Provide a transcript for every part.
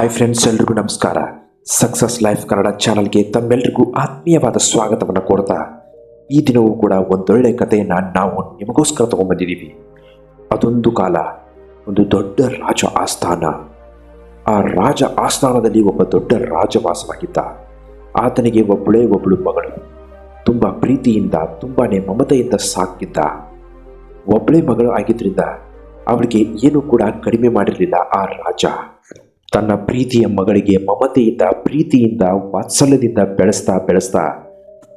Hi friends ಎಲ್ರಿಗೂ ನಮಸ್ಕಾರ. Success life Kannada ಚಾನಲ್ಗೆ ತಮ್ಮೆಲ್ಲರಿಗೂ ಆತ್ಮೀಯವಾದ ಸ್ವಾಗತವನ್ನು ಕೊಡ್ತಾ, ಈ ದಿನವೂ ಕೂಡ ಒಂದೊಳ್ಳೆ ಕಥೆಯನ್ನು ನಾವು ನಿಮಗೋಸ್ಕರ ತಗೊಂಡ್ಬಂದಿದ್ದೀವಿ ಅದೊಂದು ಕಾಲ, ಒಂದು ದೊಡ್ಡ ರಾಜ ಆಸ್ಥಾನ. ಆ ರಾಜ ಆಸ್ಥಾನದಲ್ಲಿ ಒಬ್ಬ ದೊಡ್ಡ ರಾಜವಾಸವಾಗಿದ್ದ. ಆತನಿಗೆ ಒಬ್ಬಳೇ ಒಬ್ಬಳು ಮಗಳು. ತುಂಬ ಪ್ರೀತಿಯಿಂದ ತುಂಬಾ ಮಮತೆಯಿಂದ ಸಾಕಿದ್ದ. ಒಬ್ಬಳೇ ಮಗಳು ಆಗಿದ್ದರಿಂದ ಅವಳಿಗೆ ಏನೂ ಕೂಡ ಕಡಿಮೆ ಮಾಡಿರಲಿಲ್ಲ ಆ ರಾಜ. ತನ್ನ ಪ್ರೀತಿಯ ಮಗಳಿಗೆ ಮಮತೆಯಿಂದ, ಪ್ರೀತಿಯಿಂದ, ವಾತ್ಸಲ್ಯದಿಂದ ಬೆಳೆಸ್ತಾ ಬೆಳೆಸ್ತಾ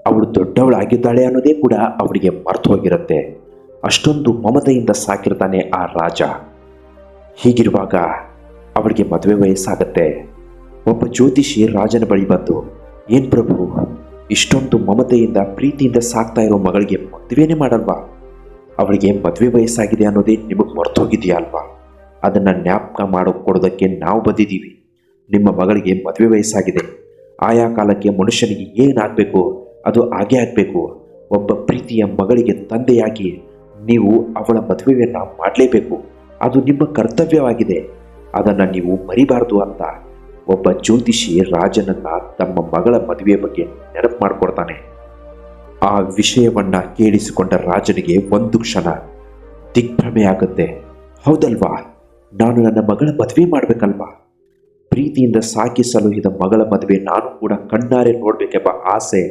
ಅವಳು ದೊಡ್ಡವಳಾಗಿದ್ದಾಳೆ ಅನ್ನೋದೇ ಕೂಡ ಅವಳಿಗೆ ಮರ್ತು ಹೋಗಿರುತ್ತೆ. ಅಷ್ಟೊಂದು ಮಮತೆಯಿಂದ ಸಾಕಿರ್ತಾನೆ ಆ ರಾಜ. ಹೀಗಿರುವಾಗ ಅವಳಿಗೆ ಮದುವೆ ವಯಸ್ಸಾಗತ್ತೆ. ಒಬ್ಬ ಜ್ಯೋತಿಷಿ ರಾಜನ ಬಳಿ ಬಂದು, ಏನ್ ಪ್ರಭು, ಇಷ್ಟೊಂದು ಮಮತೆಯಿಂದ, ಪ್ರೀತಿಯಿಂದ ಸಾಕ್ತಾ ಇರೋ ಮಗಳಿಗೆ ಮದುವೆನೇ ಮಾಡಲ್ವಾ? ಅವಳಿಗೆ ಮದುವೆ ವಯಸ್ಸಾಗಿದೆ ಅನ್ನೋದೇ ನಿಮಗೆ ಮರ್ತೋಗಿದೆಯಾ ಅಲ್ವಾ? ಅದನ್ನು ಜ್ಞಾಪಕ ಮಾಡಿಕೊಡೋದಕ್ಕೆ ನಾವು ಬಂದಿದ್ದೀವಿ. ನಿಮ್ಮ ಮಗಳಿಗೆ ಮದುವೆ ವಯಸ್ಸಾಗಿದೆ. ಆಯಾ ಕಾಲಕ್ಕೆ ಮನುಷ್ಯನಿಗೆ ಏನಾಗಬೇಕು, ಅದು ಹಾಗೆ ಆಗಬೇಕು. ಒಬ್ಬ ಪ್ರೀತಿಯ ಮಗಳಿಗೆ ತಂದೆಯಾಗಿ ನೀವು ಅವಳ ಮದುವೆಯನ್ನು ಮಾಡಲೇಬೇಕು. ಅದು ನಿಮ್ಮ ಕರ್ತವ್ಯವಾಗಿದೆ. ಅದನ್ನು ನೀವು ಮರಿಬಾರದು ಅಂತ ಒಬ್ಬ ಜ್ಯೋತಿಷಿ ರಾಜನನ್ನು ತಮ್ಮ ಮಗಳ ಮದುವೆ ಬಗ್ಗೆ ನೆನಪು ಮಾಡಿಕೊಡ್ತಾನೆ. ಆ ವಿಷಯವನ್ನು ಕೇಳಿಸಿಕೊಂಡ ರಾಜನಿಗೆ ಒಂದು ಕ್ಷಣ ದಿಗ್ಭ್ರಮೆ ಆಗುತ್ತೆ ಹೌದಲ್ವಾ? ನಾನು ನನ್ನ ಮಗಳ ಮದುವೆ ಮಾಡಬೇಕಲ್ವಾ? ಪ್ರೀತಿಯಿಂದ ಸಾಕಿ ಸಲುಹಿದ ಮಗಳ ಮದುವೆ ನಾನು ಕೂಡ ಕಣ್ಣಾರೆ ನೋಡಬೇಕೆಂಬ ಆಸೆ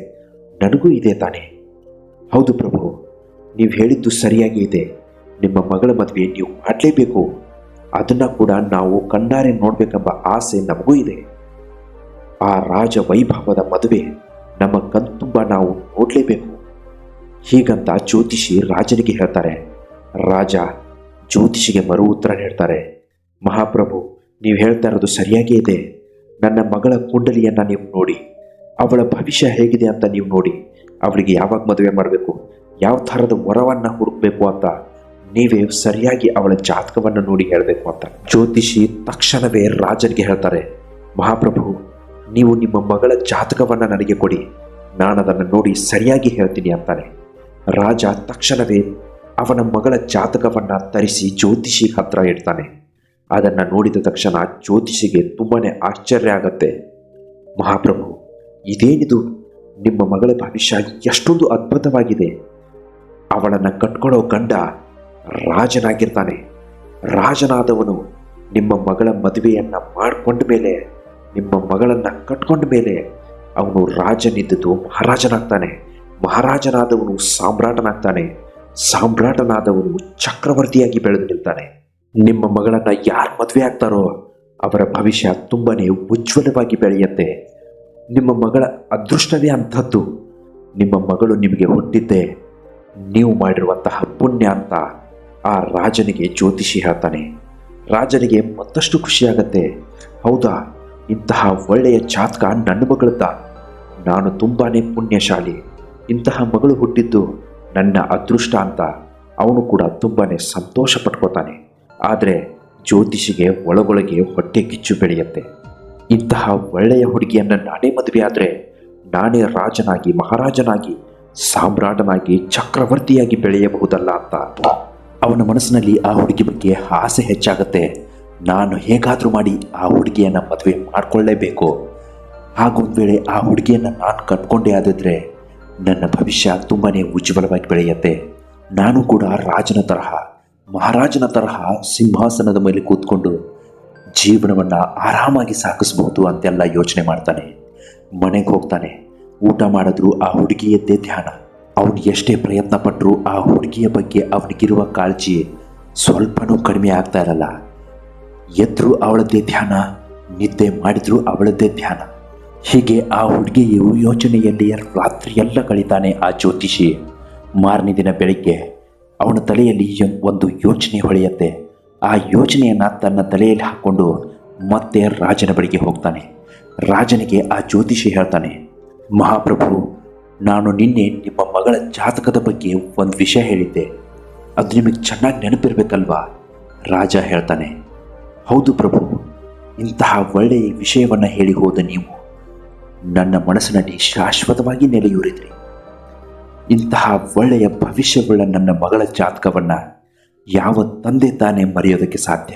ನನಗೂ ಇದೆ ತಾನೆ. ಹೌದು ಪ್ರಭು, ನೀವು ಹೇಳಿದ್ದು ಸರಿಯಾಗಿ ಇದೆ. ನಿಮ್ಮ ಮಗಳ ಮದುವೆ ನೀವು ಮಾಡಲೇಬೇಕು. ಅದನ್ನು ಕೂಡ ನಾವು ಕಣ್ಣಾರೆ ನೋಡಬೇಕೆಂಬ ಆಸೆ ನಮಗೂ ಇದೆ. ಆ ರಾಜ ವೈಭವದ ಮದುವೆ ನಮ್ಮ ಕಣ್ತುಂಬ ನಾವು ನೋಡಲೇಬೇಕು. ಹೀಗಂತ ಜ್ಯೋತಿಷಿ ರಾಜನಿಗೆ ಹೇಳ್ತಾರೆ. ರಾಜ ಜ್ಯೋತಿಷಿಗೆ ಮರು ಉತ್ತರ ಹೇಳ್ತಾರೆ. ಮಹಾಪ್ರಭು, ನೀವು ಹೇಳ್ತಾ ಇರೋದು ಸರಿಯಾಗೇ ಇದೆ. ನನ್ನ ಮಗಳ ಕುಂಡಲಿಯನ್ನು ನೀವು ನೋಡಿ. ಅವಳ ಭವಿಷ್ಯ ಹೇಗಿದೆ ಅಂತ ನೀವು ನೋಡಿ. ಅವಳಿಗೆ ಯಾವಾಗ ಮದುವೆ ಮಾಡಬೇಕು? ಯಾವ ಥರದ ವರವನ್ನು ಹುಡುಕಬೇಕು ಅಂತ ನೀವೇ ಸರಿಯಾಗಿ ಅವಳ ಜಾತಕವನ್ನು ನೋಡಿ ಹೇಳಬೇಕು ಅಂತ. ಜ್ಯೋತಿಷಿ ತಕ್ಷಣವೇ ರಾಜನಿಗೆ ಹೇಳ್ತಾರೆ, ಮಹಾಪ್ರಭು, ನೀವು ನಿಮ್ಮ ಮಗಳ ಜಾತಕವನ್ನು ನನಗೆ ಕೊಡಿ. ನಾನು ಅದನ್ನು ನೋಡಿ ಸರಿಯಾಗಿ ಹೇಳ್ತೀನಿ ಅಂತಾನೆ. ರಾಜ ತಕ್ಷಣವೇ ಅವನ ಮಗಳ ಜಾತಕವನ್ನು ತರಿಸಿ ಜ್ಯೋತಿಷಿ ಹತ್ರ ಇಡ್ತಾನೆ. ಅದನ್ನು ನೋಡಿದ ತಕ್ಷಣ ಜ್ಯೋತಿಷಿಗೆ ತುಂಬಾ ಆಶ್ಚರ್ಯ ಆಗತ್ತೆ. ಮಹಾಪ್ರಭು, ಇದೇನಿದು? ನಿಮ್ಮ ಮಗಳ ಭವಿಷ್ಯ ಎಷ್ಟೊಂದು ಅದ್ಭುತವಾಗಿದೆ. ಅವಳನ್ನು ಕಟ್ಕೊಳ್ಳೋ ಗಂಡ ರಾಜನಾಗಿರ್ತಾನೆ. ರಾಜನಾದವನು ನಿಮ್ಮ ಮಗಳ ಮದುವೆಯನ್ನು ಮಾಡಿಕೊಂಡ ಮೇಲೆ, ನಿಮ್ಮ ಮಗಳನ್ನು ಕಟ್ಕೊಂಡ ಮೇಲೆ ಅವನು ರಾಜನಿದ್ದುದು ಮಹಾರಾಜನಾಗ್ತಾನೆ. ಮಹಾರಾಜನಾದವನು ಸಾಮ್ರಾಟನಾಗ್ತಾನೆ. ಸಾಮ್ರಾಟನಾದವನು ಚಕ್ರವರ್ತಿಯಾಗಿ ಬೆಳೆದು ನಿಲ್ತಾನೆ. ನಿಮ್ಮ ಮಗಳನ್ನ ಯಾರು ಮದುವೆ ಆಗ್ತಾರೋ ಅವರ ಭವಿಷ್ಯ ತುಂಬನೇ ಉಜ್ವಲವಾಗಿ ಬೆಳೆಯುತ್ತೆ. ನಿಮ್ಮ ಮಗಳ ಅದೃಷ್ಟವೇ ಅಂಥದ್ದು. ನಿಮ್ಮ ಮಗಳು ನಿಮಗೆ ಹುಟ್ಟಿದ್ದೆ ನೀವು ಮಾಡಿರುವಂತಹ ಪುಣ್ಯ ಅಂತ ಆ ರಾಜನಿಗೆ ಜ್ಯೋತಿಷಿ ಹೇಳ್ತಾನೆ. ರಾಜನಿಗೆ ಮತ್ತಷ್ಟು ಖುಷಿಯಾಗತ್ತೆ ಹೌದಾ? ಇಂತಹ ಒಳ್ಳೆಯ ಜಾತಕ ನನ್ನ ಮಗಳದ್ದ. ನಾನು ತುಂಬಾನೇ ಪುಣ್ಯಶಾಲಿ. ಇಂತಹ ಮಗಳು ಹುಟ್ಟಿದ್ದು ನನ್ನ ಅದೃಷ್ಟ ಅಂತ ಅವನು ಕೂಡ ತುಂಬಾ ಸಂತೋಷ ಪಟ್ಕೋತಾನೆ ಆದರೆ ಜ್ಯೋತಿಷಿಗೆ ಒಳಗೊಳಗೆ ಹೊಟ್ಟೆ ಕಿಚ್ಚು ಬೆಳೆಯುತ್ತೆ. ಇಂತಹ ಒಳ್ಳೆಯ ಹುಡುಗಿಯನ್ನು ನಾನೇ ಮದುವೆ ಆದರೆ ನಾನೇ ರಾಜನಾಗಿ, ಮಹಾರಾಜನಾಗಿ, ಸಾಮ್ರಾಟನಾಗಿ, ಚಕ್ರವರ್ತಿಯಾಗಿ ಬೆಳೆಯಬಹುದಲ್ಲ ಅಂತ. ಅವನ ಮನಸ್ಸಿನಲ್ಲಿ ಆ ಹುಡುಗಿ ಬಗ್ಗೆ ಆಸೆ ಹೆಚ್ಚಾಗುತ್ತೆ. ನಾನು ಹೇಗಾದರೂ ಮಾಡಿ ಆ ಹುಡುಗಿಯನ್ನು ಮದುವೆ ಮಾಡಿಕೊಳ್ಳೇಬೇಕು. ಹಾಗೊಂದು ವೇಳೆ ಆ ಹುಡುಗಿಯನ್ನು ನಾನು ಕಟ್ಕೊಂಡೇ ಆದಿದ್ರೆ ನನ್ನ ಭವಿಷ್ಯ ತುಂಬಾ ಉಜ್ವಲವಾಗಿ ಬೆಳೆಯುತ್ತೆ. ನಾನು ಕೂಡ ರಾಜನ ತರಹ ಮಹಾರಾಜನ ತರಹ ಸಿಂಹಾಸನದ ಮೇಲೆ ಕೂತ್ಕೊಂಡು ಜೀವನವನ್ನು ಆರಾಮಾಗಿ ಸಾಗಿಸ್ಬೋದು ಅಂತೆಲ್ಲ ಯೋಚನೆ ಮಾಡ್ತಾನೆ. ಮನೆಗೆ ಹೋಗ್ತಾನೆ. ಊಟ ಮಾಡಿದ್ರು ಆ ಹುಡುಗಿಯದ್ದೇ ಧ್ಯಾನ. ಅವನು ಎಷ್ಟೇ ಪ್ರಯತ್ನ ಪಟ್ಟರೂ ಆ ಹುಡುಗಿಯ ಬಗ್ಗೆ ಅವನಿಗಿರುವ ಕಾಳಜಿ ಸ್ವಲ್ಪನೂ ಕಡಿಮೆ ಆಗ್ತಾ ಇರಲ್ಲ. ಎದ್ರು ಅವಳದ್ದೇ ಧ್ಯಾನ, ನಿದ್ದೆ ಮಾಡಿದ್ರು ಅವಳದ್ದೇ ಧ್ಯಾನ. ಹೀಗೆ ಆ ಹುಡುಗಿಯು ಯೋಚನೆಯಲ್ಲಿ ರಾತ್ರಿಯೆಲ್ಲ ಕಳೀತಾನೆ ಆ ಜ್ಯೋತಿಷಿ. ಮಾರನೇ ದಿನ ಬೆಳಿಗ್ಗೆ ಅವನ ತಲೆಯಲ್ಲಿ ಒಂದು ಯೋಚನೆ ಹೊಳೆಯುತ್ತೆ. ಆ ಯೋಚನೆಯನ್ನು ತನ್ನ ತಲೆಯಲ್ಲಿ ಹಾಕ್ಕೊಂಡು ಮತ್ತೆ ರಾಜನ ಬಳಿಗೆ ಹೋಗ್ತಾನೆ. ರಾಜನಿಗೆ ಆ ಜ್ಯೋತಿಷಿ ಹೇಳ್ತಾನೆ, ಮಹಾಪ್ರಭು, ನಾನು ನಿನ್ನೆ ನಿಮ್ಮ ಮಗಳ ಜಾತಕದ ಬಗ್ಗೆ ಒಂದು ವಿಷಯ ಹೇಳಿದ್ದೆ. ಅದು ನಿಮಗೆ ಚೆನ್ನಾಗಿ ನೆನಪಿರ್ಬೇಕಲ್ವಾ? ರಾಜ ಹೇಳ್ತಾನೆ, ಹೌದು ಪ್ರಭು, ಇಂತಹ ಒಳ್ಳೆಯ ವಿಷಯವನ್ನು ಹೇಳಿ ಹೋದ ನೀವು. ನನ್ನ ಮನಸ್ಸಿನಲ್ಲಿ ಶಾಶ್ವತವಾಗಿ ನೆಲೆಯೂರಿದ್ರಿ. ಇಂತಹ ಒಳ್ಳೆಯ ಭವಿಷ್ಯವುಳ್ಳ ನನ್ನ ಮಗಳ ಜಾತಕವನ್ನು ಯಾವ ತಂದೆ ತಾನೇ ಮರೆಯೋದಕ್ಕೆ ಸಾಧ್ಯ?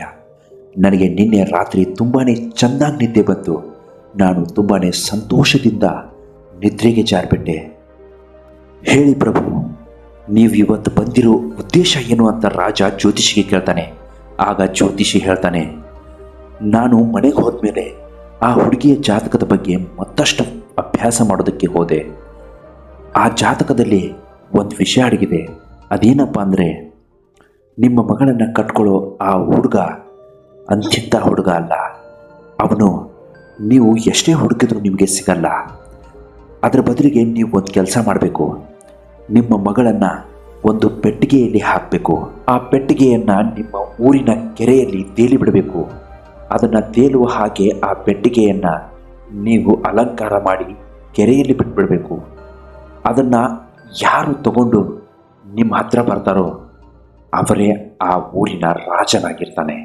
ನನಗೆ ನಿನ್ನೆ ರಾತ್ರಿ ತುಂಬಾ ಚೆನ್ನಾಗಿ ನಿದ್ದೆ ಬಂತು. ನಾನು ತುಂಬಾ ಸಂತೋಷದಿಂದ ನಿದ್ರೆಗೆ ಜಾರಿಬಿಟ್ಟೆ. ಹೇಳಿ ಪ್ರಭು, ನೀವು ಇವತ್ತು ಬಂದಿರೋ ಉದ್ದೇಶ ಏನು ಅಂತ ರಾಜ ಜ್ಯೋತಿಷಿಗೆ ಕೇಳ್ತಾನೆ. ಆಗ ಜ್ಯೋತಿಷಿ ಹೇಳ್ತಾನೆ, ನಾನು ಮನೆಗೆ ಹೋದ್ಮೇಲೆ ಆ ಹುಡುಗಿಯ ಜಾತಕದ ಬಗ್ಗೆ ಮತ್ತಷ್ಟು ಅಭ್ಯಾಸ ಮಾಡೋದಕ್ಕೆ ಹೋದೆ. ಆ ಜಾತಕದಲ್ಲಿ ಒಂದು ವಿಷಯ ಅಡಗಿದೆ. ಅದೇನಪ್ಪ ಅಂದರೆ, ನಿಮ್ಮ ಮಗಳನ್ನು ಕಟ್ಕೊಳ್ಳೋ ಆ ಹುಡುಗ ಅಂತಿಂಥ ಹುಡುಗ ಅಲ್ಲ. ಅವನು ನೀವು ಎಷ್ಟೇ ಹುಡುಕಿದ್ರೂ ನಿಮಗೆ ಸಿಗಲ್ಲ. ಅದರ ಬದಲಿಗೆ ನೀವು ಒಂದು ಕೆಲಸ ಮಾಡಬೇಕು. ನಿಮ್ಮ ಮಗಳನ್ನು ಒಂದು ಪೆಟ್ಟಿಗೆಯಲ್ಲಿ ಹಾಕಬೇಕು. ಆ ಪೆಟ್ಟಿಗೆಯನ್ನು ನಿಮ್ಮ ಊರಿನ ಕೆರೆಯಲ್ಲಿ ತೇಲಿ ಬಿಡಬೇಕು. ಅದನ್ನು ತೇಲುವ ಹಾಗೆ ಆ ಪೆಟ್ಟಿಗೆಯನ್ನು ನೀವು ಅಲಂಕಾರ ಮಾಡಿ ಕೆರೆಯಲ್ಲಿ ಬಿಟ್ಬಿಡಬೇಕು. ಅದನ್ನು ಯಾರು ತಗೊಂಡು ನಿಮ್ಮ ಹತ್ರ ಬರ್ತಾರೋ ಅವರೇ ಆ ಊರಿನ ರಾಜನಾಗಿರ್ತಾನೆ.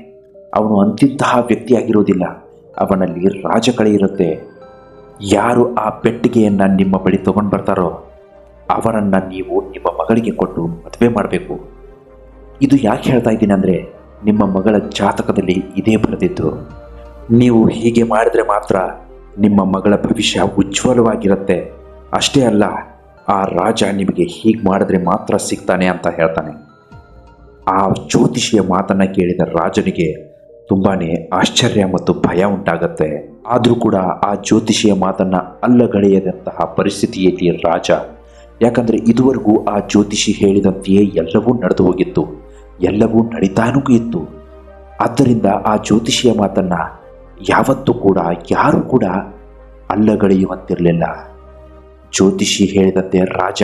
ಅವನು ಅಂತಿಂತಹ ವ್ಯಕ್ತಿಯಾಗಿರೋದಿಲ್ಲ. ಅವನಲ್ಲಿ ರಾಜಕಳೆ ಇರುತ್ತೆ. ಯಾರು ಆ ಪೆಟ್ಟಿಗೆಯನ್ನು ನಿಮ್ಮ ಬಳಿ ತೊಗೊಂಡು ಬರ್ತಾರೋ ಅವರನ್ನು ನೀವು ನಿಮ್ಮ ಮಗಳಿಗೆ ಕೊಟ್ಟು ಮದುವೆ ಮಾಡಬೇಕು. ಇದು ಯಾಕೆ ಹೇಳ್ತಾ ಇದ್ದೀನಿ ಅಂದರೆ ನಿಮ್ಮ ಮಗಳ ಜಾತಕದಲ್ಲಿ ಇದೇ ಬರೆದಿದ್ದು. ನೀವು ಹೀಗೆ ಮಾಡಿದ್ರೆ ಮಾತ್ರ ನಿಮ್ಮ ಮಗಳ ಭವಿಷ್ಯ ಉಜ್ವಲವಾಗಿರುತ್ತೆ. ಅಷ್ಟೇ ಅಲ್ಲ ಆ ರಾಜ ನಿಮಗೆ ಹೀಗೆ ಮಾಡಿದ್ರೆ ಮಾತ್ರ ಸಿಗ್ತಾನೆ ಅಂತ ಹೇಳ್ತಾನೆ. ಆ ಜ್ಯೋತಿಷಿಯ ಮಾತನ್ನು ಕೇಳಿದ ರಾಜನಿಗೆ ತುಂಬಾ ಆಶ್ಚರ್ಯ ಮತ್ತು ಭಯ ಉಂಟಾಗತ್ತೆ. ಆದರೂ ಕೂಡ ಆ ಜ್ಯೋತಿಷಿಯ ಮಾತನ್ನು ಅಲ್ಲಗಳೆಯದಂತಹ ಪರಿಸ್ಥಿತಿಯಲ್ಲಿ ರಾಜ. ಯಾಕಂದರೆ ಇದುವರೆಗೂ ಆ ಜ್ಯೋತಿಷಿ ಹೇಳಿದಂತೆಯೇ ಎಲ್ಲವೂ ನಡೆದು ಹೋಗಿತ್ತು. ಎಲ್ಲವೂ ನಡೀತಾನೂ ಇತ್ತು. ಆದ್ದರಿಂದ ಆ ಜ್ಯೋತಿಷಿಯ ಮಾತನ್ನು ಯಾವತ್ತೂ ಕೂಡ ಯಾರೂ ಕೂಡ ಅಲ್ಲಗಳೆಯುವಂತಿರಲಿಲ್ಲ. ಜ್ಯೋತಿಷಿ ಹೇಳಿದಂತೆ ರಾಜ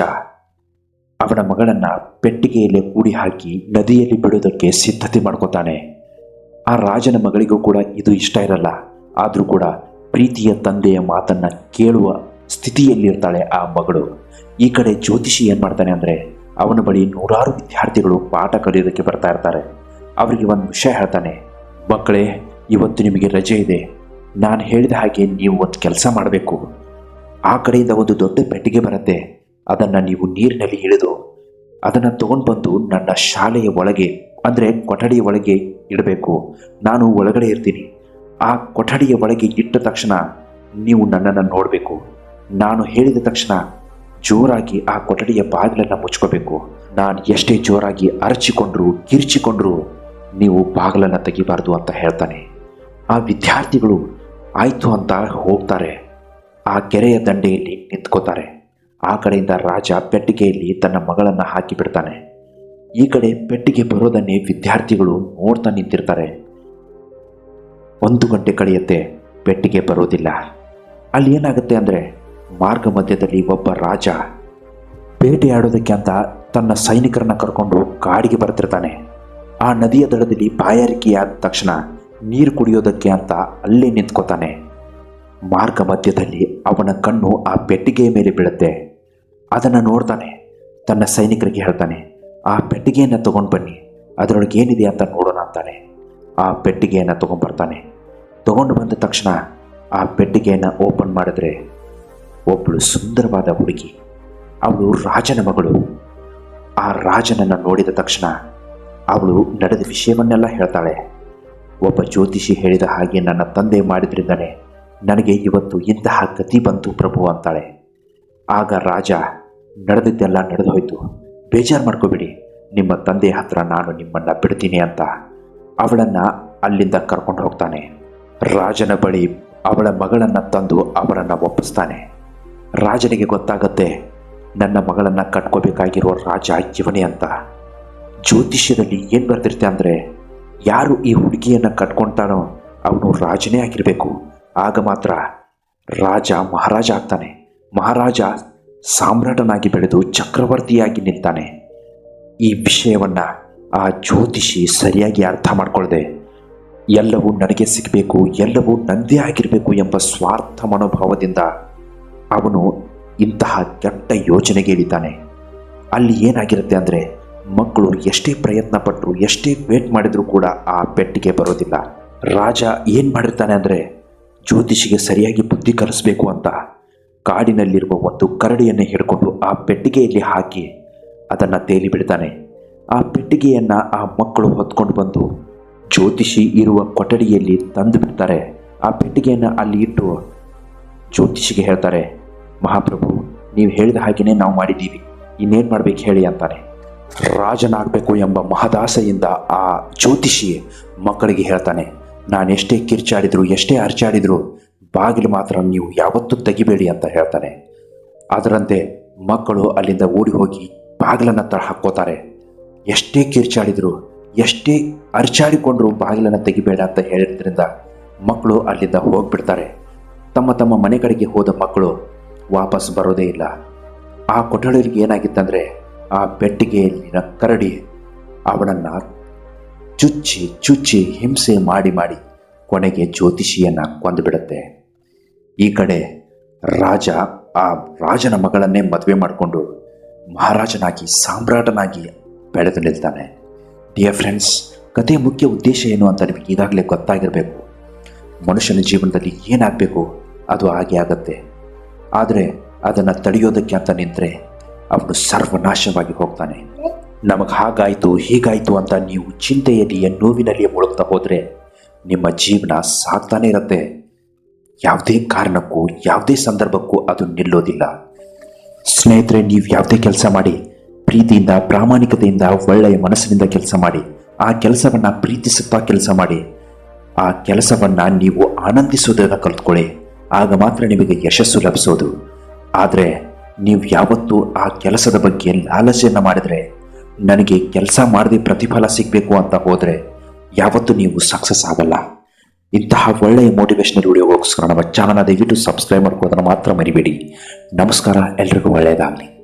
ಅವನ ಮಗಳನ್ನು ಪೆಟ್ಟಿಗೆಯಲ್ಲಿ ಕೂಡಿ ಹಾಕಿ ನದಿಯಲ್ಲಿ ಬಿಡೋದಕ್ಕೆ ಸಿದ್ಧತೆ ಮಾಡ್ಕೋತಾನೆ. ಆ ರಾಜನ ಮಗಳಿಗೂ ಕೂಡ ಇದು ಇಷ್ಟ ಇರಲ್ಲ. ಆದರೂ ಕೂಡ ಪ್ರೀತಿಯ ತಂದೆಯ ಮಾತನ್ನು ಕೇಳುವ ಸ್ಥಿತಿಯಲ್ಲಿರ್ತಾಳೆ ಆ ಮಗಳು. ಈ ಕಡೆ ಜ್ಯೋತಿಷಿ ಏನು ಮಾಡ್ತಾನೆ ಅಂದರೆ ಅವನ ಬಳಿ ನೂರಾರು ವಿದ್ಯಾರ್ಥಿಗಳು ಪಾಠ ಕಲಿಯೋದಕ್ಕೆ ಬರ್ತಾ ಇರ್ತಾರೆ. ಅವರಿಗೆ ಒಂದು ವಿಷಯ ಹೇಳ್ತಾನೆ. ಮಕ್ಕಳೇ, ಇವತ್ತು ನಿಮಗೆ ರಜೆ ಇದೆ. ನಾನು ಹೇಳಿದ ಹಾಗೆ ನೀವು ಒಂದು ಕೆಲಸ ಮಾಡಬೇಕು. ಆ ಕಡೆಯಿಂದ ಒಂದು ದೊಡ್ಡ ಪೆಟ್ಟಿಗೆ ಬರುತ್ತೆ. ಅದನ್ನು ನೀವು ನೀರಿನಲ್ಲಿ ಇಳಿದು ಅದನ್ನು ತಗೊಂಡು ಬಂದು ನನ್ನ ಶಾಲೆಯ ಒಳಗೆ, ಅಂದರೆ ಕೊಠಡಿಯ ಒಳಗೆ ಇಡಬೇಕು. ನಾನು ಒಳಗಡೆ ಇರ್ತೀನಿ. ಆ ಕೊಠಡಿಯ ಒಳಗೆ ಇಟ್ಟ ತಕ್ಷಣ ನೀವು ನನ್ನನ್ನು ನೋಡಬೇಕು. ನಾನು ಹೇಳಿದ ತಕ್ಷಣ ಜೋರಾಗಿ ಆ ಕೊಠಡಿಯ ಬಾಗಿಲನ್ನು ಮುಚ್ಕೋಬೇಕು. ನಾನು ಎಷ್ಟೇ ಜೋರಾಗಿ ಅರಚಿಕೊಂಡ್ರು, ಕಿರ್ಚಿಕೊಂಡ್ರು ನೀವು ಬಾಗಿಲನ್ನು ತೆಗಿಬಾರ್ದು ಅಂತ ಹೇಳ್ತಾನೆ. ಆ ವಿದ್ಯಾರ್ಥಿಗಳು ಆಯಿತು ಅಂತ ಹೋಗ್ತಾರೆ. ಆ ಕೆರೆಯ ದಂಡೆಯಲ್ಲಿ ನಿಂತ್ಕೋತಾರೆ. ಆ ಕಡೆಯಿಂದ ರಾಜ ಪೆಟ್ಟಿಗೆಯಲ್ಲಿ ತನ್ನ ಮಗಳನ್ನು ಹಾಕಿಬಿಡ್ತಾನೆ ಈ ಕಡೆ ಪೆಟ್ಟಿಗೆ ಬರೋದನ್ನೇ ವಿದ್ಯಾರ್ಥಿಗಳು ನೋಡ್ತಾ ನಿಂತಿರ್ತಾರೆ. ಒಂದು ಗಂಟೆ ಕಳೆಯುತ್ತೆ, ಪೆಟ್ಟಿಗೆ ಬರೋದಿಲ್ಲ. ಅಲ್ಲಿ ಏನಾಗುತ್ತೆ ಅಂದರೆ, ಮಾರ್ಗ ಮಧ್ಯದಲ್ಲಿ ಒಬ್ಬ ರಾಜ ಬೇಟೆಯಾಡೋದಕ್ಕೆ ಅಂತ ತನ್ನ ಸೈನಿಕರನ್ನ ಕರ್ಕೊಂಡು ಕಾಡಿಗೆ ಬರ್ತಿರ್ತಾನೆ. ಆ ನದಿಯ ದಡದಲ್ಲಿ ಬಾಯಾರಿಕೆಯಾದ ತಕ್ಷಣ ನೀರು ಕುಡಿಯೋದಕ್ಕೆ ಅಂತ ಅಲ್ಲೇ ನಿಂತ್ಕೋತಾನೆ. ಮಾರ್ಗ ಮಧ್ಯದಲ್ಲಿ ಅವನ ಕಣ್ಣು ಆ ಪೆಟ್ಟಿಗೆಯ ಮೇಲೆ ಬೀಳುತ್ತೆ. ಅದನ್ನು ನೋಡ್ತಾನೆ. ತನ್ನ ಸೈನಿಕರಿಗೆ ಹೇಳ್ತಾನೆ, ಆ ಪೆಟ್ಟಿಗೆಯನ್ನು ತಗೊಂಡು ಬನ್ನಿ. ಅದರೊಳಗೆ ಏನಿದೆ ಅಂತ ನೋಡೋಣ ಅಂತಾನೆ. ಆ ಪೆಟ್ಟಿಗೆಯನ್ನು ತಗೊಂಡ್ಬರ್ತಾನೆ ತಗೊಂಡು ಬಂದ ತಕ್ಷಣ ಆ ಪೆಟ್ಟಿಗೆಯನ್ನು ಓಪನ್ ಮಾಡಿದ್ರೆ ಒಬ್ಬಳು ಸುಂದರವಾದ ಹುಡುಗಿ. ಅವಳು ರಾಜನ ಮಗಳು. ಆ ರಾಜನನ್ನು ನೋಡಿದ ತಕ್ಷಣ ಅವಳು ನಡೆದ ವಿಷಯವನ್ನೆಲ್ಲ ಹೇಳ್ತಾಳೆ. ಒಬ್ಬ ಜ್ಯೋತಿಷಿ ಹೇಳಿದ ಹಾಗೆ ನನ್ನ ತಂದೆ ಮಾಡಿದ್ರಿಂದನೇ ನನಗೆ ಇವತ್ತು ಇಂತಹ ಗತಿ ಬಂತು ಪ್ರಭು ಅಂತಾಳೆ. ಆಗ ರಾಜ, ನಡೆದಿದ್ದೆಲ್ಲ ನಡೆದು ಹೋಯ್ತು ಬೇಜಾರು ಮಾಡ್ಕೋಬಿಡಿ. ನಿಮ್ಮ ತಂದೆ ಹತ್ರ ನಾನು ನಿಮ್ಮನ್ನು ಬಿಡ್ತೀನಿ ಅಂತ. ಅವಳನ್ನು ಅಲ್ಲಿಂದ ಕರ್ಕೊಂಡು ಹೋಗ್ತಾನೆ. ರಾಜನ ಬಳಿ ಅವಳ ಮಗಳನ್ನು ತಂದು ಅವರನ್ನು ಒಪ್ಪಿಸ್ತಾನೆ. ರಾಜನಿಗೆ ಗೊತ್ತಾಗತ್ತೆ, ನನ್ನ ಮಗಳನ್ನು ಕಟ್ಕೋಬೇಕಾಗಿರೋ ರಾಜ ಇವನೇ ಅಂತ. ಜ್ಯೋತಿಷ್ಯದಲ್ಲಿ ಏನು ಬರ್ತಿರ್ತೆ ಅಂದರೆ, ಯಾರು ಈ ಹುಡುಗಿಯನ್ನು ಕಟ್ಕೊಳ್ತಾನೋ ಅವನು ರಾಜನೇ ಆಗಿರಬೇಕು. ಆಗ ಮಾತ್ರ ರಾಜ ಮಹಾರಾಜ ಆಗ್ತಾನೆ. ಮಹಾರಾಜ ಸಾಮ್ರಾಟನಾಗಿ ಬೆಳೆದು ಚಕ್ರವರ್ತಿಯಾಗಿ ನಿಲ್ತಾನೆ. ಈ ವಿಷಯವನ್ನು ಆ ಜ್ಯೋತಿಷಿ ಸರಿಯಾಗಿ ಅರ್ಥ ಮಾಡಿಕೊಳ್ಳದೆ ಎಲ್ಲವೂ ನನಗೆ ಸಿಗಬೇಕು, ಎಲ್ಲವೂ ನಂದೇ ಆಗಿರಬೇಕು ಎಂಬ ಸ್ವಾರ್ಥ ಮನೋಭಾವದಿಂದ ಅವನು ಇಂತಹ ಕೆಟ್ಟ ಯೋಚನೆಗೆ ಇಳಿತಾನೆ. ಅಲ್ಲಿ ಏನಾಗಿರುತ್ತೆ ಅಂದರೆ, ಮಕ್ಕಳು ಎಷ್ಟೇ ಪ್ರಯತ್ನ ಪಟ್ಟರು ಎಷ್ಟೇ ವೇಟ್ ಮಾಡಿದರೂ ಕೂಡ ಆ ಪೆಟ್ಟಿಗೆ ಬರೋದಿಲ್ಲ. ರಾಜ ಏನು ಮಾಡಿರ್ತಾನೆ ಅಂದರೆ ಜ್ಯೋತಿಷಿಗೆ ಸರಿಯಾಗಿ ಬುದ್ಧಿ ಕಲಿಸ್ಬೇಕು ಅಂತ ಕಾಡಿನಲ್ಲಿರುವ ಒಂದು ಕರಡಿಯನ್ನು ಹಿಡ್ಕೊಂಡು ಆ ಪೆಟ್ಟಿಗೆಯಲ್ಲಿ ಹಾಕಿ ಅದನ್ನು ತೇಲಿ ಬಿಡ್ತಾನೆ. ಆ ಪೆಟ್ಟಿಗೆಯನ್ನು ಆ ಮಕ್ಕಳು ಹೊತ್ಕೊಂಡು ಬಂದು ಜ್ಯೋತಿಷಿ ಇರುವ ಕೊಠಡಿಯಲ್ಲಿ ತಂದು ಬಿಡ್ತಾರೆ. ಆ ಪೆಟ್ಟಿಗೆಯನ್ನು ಅಲ್ಲಿ ಇಟ್ಟು ಜ್ಯೋತಿಷಿಗೆ ಹೇಳ್ತಾರೆ, ಮಹಾಪ್ರಭು, ನೀವು ಹೇಳಿದ ಹಾಗೆಯೇ ನಾವು ಮಾಡಿದ್ದೀವಿ. ಇನ್ನೇನು ಮಾಡಬೇಕು ಹೇಳಿ ಅಂತಾನೆ. ರಾಜನಾಗಬೇಕು ಎಂಬ ಮಹದಾಸೆಯಿಂದ ಆ ಜ್ಯೋತಿಷಿ ಮಕ್ಕಳಿಗೆ ಹೇಳ್ತಾನೆ. ನಾನು ಎಷ್ಟೇ ಕಿರ್ಚಾಡಿದ್ರು, ಎಷ್ಟೇ ಅರ್ಚಾಡಿದ್ರು ಬಾಗಿಲು ಮಾತ್ರ ನೀವು ಯಾವತ್ತೂ ತೆಗಿಬೇಡಿ ಅಂತ ಹೇಳ್ತಾನೆ. ಅದರಂತೆ ಮಕ್ಕಳು ಅಲ್ಲಿಂದ ಓಡಿ ಹೋಗಿ ಬಾಗಿಲನ್ನು ತರ ಹಾಕ್ಕೋತಾರೆ. ಎಷ್ಟೇ ಕಿರ್ಚಾಡಿದ್ರು, ಎಷ್ಟೇ ಅರ್ಚಾಡಿಕೊಂಡ್ರು ಬಾಗಿಲನ್ನು ತೆಗಿಬೇಡ ಅಂತ ಹೇಳಿದ್ರಿಂದ ಮಕ್ಕಳು ಅಲ್ಲಿಂದ ಹೋಗ್ಬಿಡ್ತಾರೆ. ತಮ್ಮ ತಮ್ಮ ಮನೆ ಕಡೆಗೆ ಹೋದ ಮಕ್ಕಳು ವಾಪಸ್ ಬರೋದೇ ಇಲ್ಲ. ಆ ಕೊಠಡಿಗೆ ಏನಾಗಿತ್ತಂದರೆ, ಆ ಪೆಟ್ಟಿಗೆಯಲ್ಲಿನ ಕರಡಿ ಅವನನ್ನು ಚುಚ್ಚಿ ಚುಚ್ಚಿ ಹಿಂಸೆ ಮಾಡಿ ಮಾಡಿ ಕೊನೆಗೆ ಜ್ಯೋತಿಷಿಯನ್ನು ಕೊಂದು ಬಿಡುತ್ತೆ ಈ ಕಡೆ ರಾಜ ಆ ರಾಜನ ಮಗಳನ್ನೇ ಮದುವೆ ಮಾಡಿಕೊಂಡು ಮಹಾರಾಜನಾಗಿ, ಸಾಮ್ರಾಟನಾಗಿ ಬೆಳೆದು ನಿಲ್ತಾನೆ. ಡಿಯರ್ ಫ್ರೆಂಡ್ಸ್ ಕಥೆಯ ಮುಖ್ಯ ಉದ್ದೇಶ ಏನು ಅಂತ ನಿಮಗೆ ಈಗಾಗಲೇ ಗೊತ್ತಾಗಿರಬೇಕು. ಮನುಷ್ಯನ ಜೀವನದಲ್ಲಿ ಏನಾಗಬೇಕು ಅದು ಹಾಗೆ ಆಗತ್ತೆ. ಆದರೆ ಅದನ್ನು ತಡೆಯೋದಕ್ಕೆ ಅಂತ ನಿಂತರೆ ಅವನು ಸರ್ವನಾಶವಾಗಿ ಹೋಗ್ತಾನೆ. ನಮಗೆ ಹಾಗಾಯಿತು, ಹೀಗಾಯಿತು ಅಂತ ನೀವು ಚಿಂತೆಯಲ್ಲಿ ನೋವಿನಲ್ಲಿ ಮುಳುಗ್ತಾ ಹೋದರೆ ನಿಮ್ಮ ಜೀವನ ಸಾಗ್ತಾನೆ ಇರುತ್ತೆ. ಯಾವುದೇ ಕಾರಣಕ್ಕೂ, ಯಾವುದೇ ಸಂದರ್ಭಕ್ಕೂ ಅದು ನಿಲ್ಲೋದಿಲ್ಲ. ಸ್ನೇಹಿತರೆ, ನೀವು ಯಾವುದೇ ಕೆಲಸ ಮಾಡಿ, ಪ್ರೀತಿಯಿಂದ, ಪ್ರಾಮಾಣಿಕತೆಯಿಂದ, ಒಳ್ಳೆಯ ಮನಸ್ಸಿನಿಂದ ಕೆಲಸ ಮಾಡಿ, ಆ ಕೆಲಸವನ್ನು ಪ್ರೀತಿಸುತ್ತಾ ಕೆಲಸ ಮಾಡಿ, ಆ ಕೆಲಸವನ್ನು ನೀವು ಆನಂದಿಸೋದನ್ನು ಕಲ್ತ್ಕೊಳ್ಳಿ. ಆಗ ಮಾತ್ರ ನಿಮಗೆ ಯಶಸ್ಸು ಲಭಿಸೋದು. ಆದರೆ, ನೀವು ಯಾವತ್ತೂ ಆ ಕೆಲಸದ ಬಗ್ಗೆ ಲಾಲಸೆಯನ್ನು ಮಾಡಿದರೆ ನನಗೆ ಕೆಲಸ ಮಾಡದೆ ಪ್ರತಿಫಲ ಸಿಗಬೇಕು ಅಂತ ಹೋದರೆ ಯಾವತ್ತೂ ನೀವು ಸಕ್ಸಸ್ ಆಗಲ್ಲ. ಇಂತಹ ಒಳ್ಳೆಯ ಮೋಟಿವೇಶನಲ್ ವಿಡಿಯೋಗೋಸ್ಕರ ನಮ್ಮ ಚಾನಲ್ನ ದಯವಿಟ್ಟು ಸಬ್ಸ್ಕ್ರೈಬ್ ಮಾಡ್ಕೊಳ್ಳೋದನ್ನು ಮಾತ್ರ ಮರಿಬೇಡಿ. ನಮಸ್ಕಾರ, ಎಲ್ರಿಗೂ ಒಳ್ಳೆಯದಾಗಲಿ.